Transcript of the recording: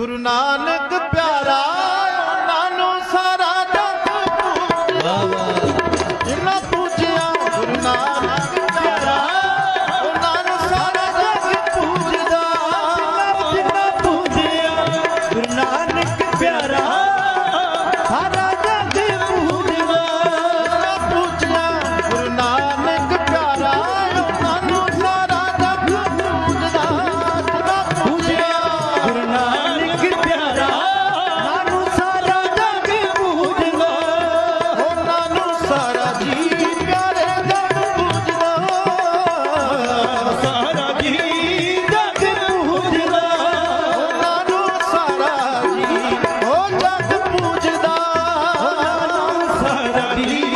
Guru Nanak Piara Diri.